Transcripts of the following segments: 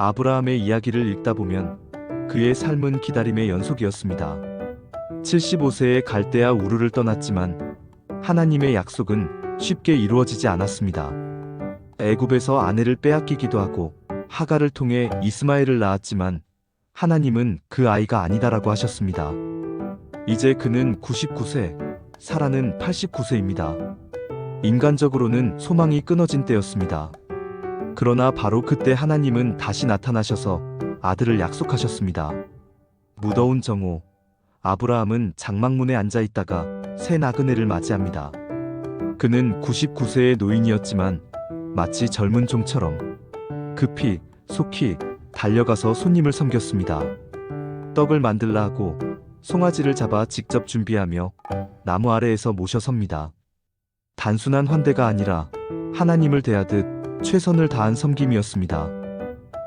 아브라함의 이야기를 읽다 보면 그의 삶은 기다림의 연속이었습니다. 75세에 갈대아 우르를 떠났지만 하나님의 약속은 쉽게 이루어지지 않았습니다. 애굽에서 아내를 빼앗기기도 하고 하가를 통해 이스마엘을 낳았지만 하나님은 그 아이가 아니다라고 하셨습니다. 이제 그는 99세, 사라는 89세입니다. 인간적으로는 소망이 끊어진 때였습니다. 그러나 바로 그때 하나님은 다시 나타나셔서 아들을 약속하셨습니다. 무더운 정오, 아브라함은 장막문에 앉아 있다가 새 나그네를 맞이합니다. 그는 99세의 노인이었지만 마치 젊은 종처럼 급히 속히 달려가서 손님을 섬겼습니다. 떡을 만들라 하고 송아지를 잡아 직접 준비하며 나무 아래에서 모셔 섭니다. 단순한 환대가 아니라 하나님을 대하듯 최선을 다한 섬김이었습니다.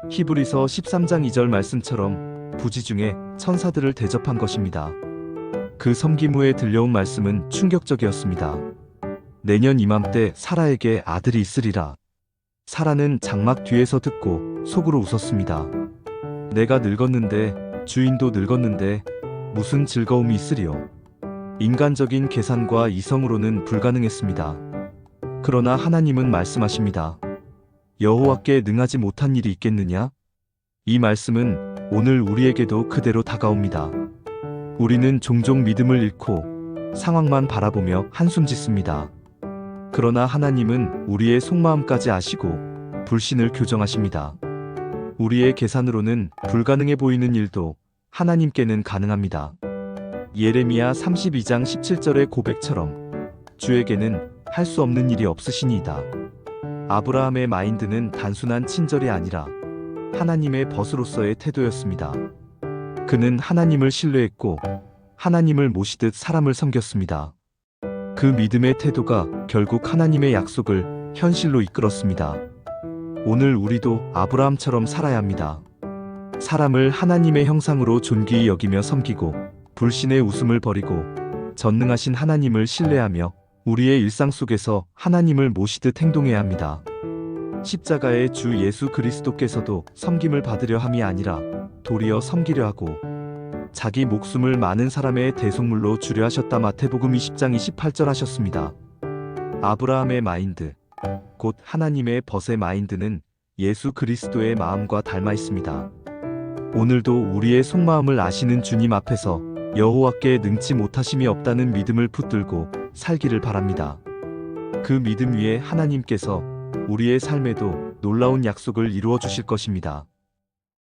히브리서 13장 2절 말씀처럼 부지 중에 천사들을 대접한 것입니다. 그 섬김 후에 들려온 말씀은 충격적이었습니다. 내년 이맘때 사라에게 아들이 있으리라. 사라는 장막 뒤에서 듣고 속으로 웃었습니다. 내가 늙었는데 주인도 늙었는데 무슨 즐거움이 있으리요. 인간적인 계산과 이성으로는 불가능했습니다. 그러나 하나님은 말씀하십니다. 여호와께 능하지 못한 일이 있겠느냐? 이 말씀은 오늘 우리에게도 그대로 다가옵니다. 우리는 종종 믿음을 잃고 상황만 바라보며 한숨 짓습니다. 그러나 하나님은 우리의 속마음까지 아시고 불신을 교정하십니다. 우리의 계산으로는 불가능해 보이는 일도 하나님께는 가능합니다. 예레미야 32장 17절의 고백처럼 주에게는 할 수 없는 일이 없으시니이다. 아브라함의 마인드는 단순한 친절이 아니라 하나님의 벗으로서의 태도였습니다. 그는 하나님을 신뢰했고 하나님을 모시듯 사람을 섬겼습니다. 그 믿음의 태도가 결국 하나님의 약속을 현실로 이끌었습니다. 오늘 우리도 아브라함처럼 살아야 합니다. 사람을 하나님의 형상으로 존귀히 여기며 섬기고 불신의 웃음을 버리고 전능하신 하나님을 신뢰하며 우리의 일상 속에서 하나님을 모시듯 행동해야 합니다. 십자가의 주 예수 그리스도께서도 섬김을 받으려 함이 아니라 도리어 섬기려 하고 자기 목숨을 많은 사람의 대속물로 주려 하셨다 마태복음 20장 28절 하셨습니다. 아브라함의 마인드, 곧 하나님의 벗의 마인드는 예수 그리스도의 마음과 닮아 있습니다. 오늘도 우리의 속마음을 아시는 주님 앞에서 여호와께 능치 못하심이 없다는 믿음을 붙들고 살기를 바랍니다. 그 믿음 위에 하나님께서 우리의 삶에도 놀라운 약속을 이루어 주실 것입니다.